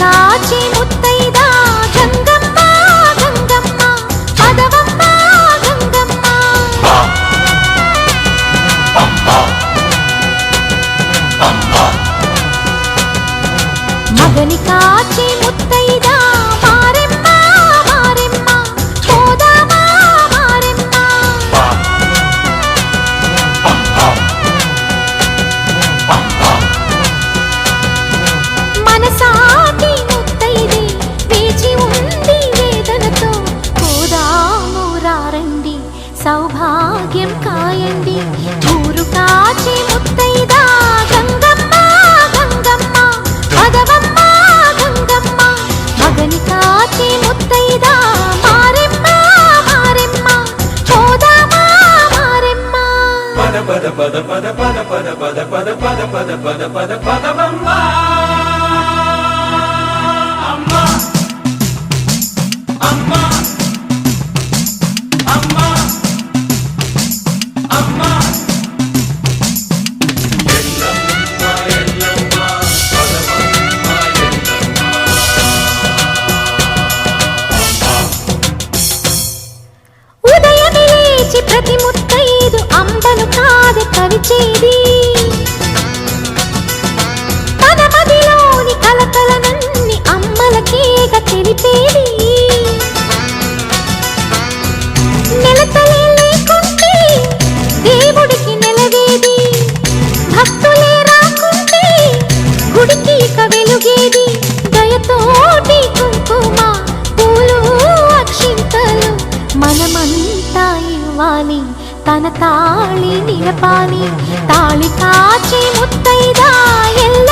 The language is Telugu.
కాచి ముత్తైదా గంగమ్మ గంగమ్మ పదవమ్మ మగని కాచి ఉండి ఊరు కాచి ముత్తైదా గంగమ్మ గంగమ్మ భగవమ్మ గంగమ్మ మగని కాచి ముత్తైదా మారెమ్మ మారెమ్మ పోదామా మారెమ్మ పద పద పద పద పద పద పద పద పద పద పద పద పద కాదు కవిచేది తన మదిలోని కలకలనన్ని అమ్మలకేగ తెలిపేది. దేవుడికి నెలవేది. భక్తులే రాకుంటే గుడికి ఇక వెలుగేది. దయతోటి కుంకుమ పూలు అక్షింతలు మనమంతా ఇవ్వాలి. தன தாளி நிறப்பாணி தாளி காட்சி முத்தைதா எல்லாம்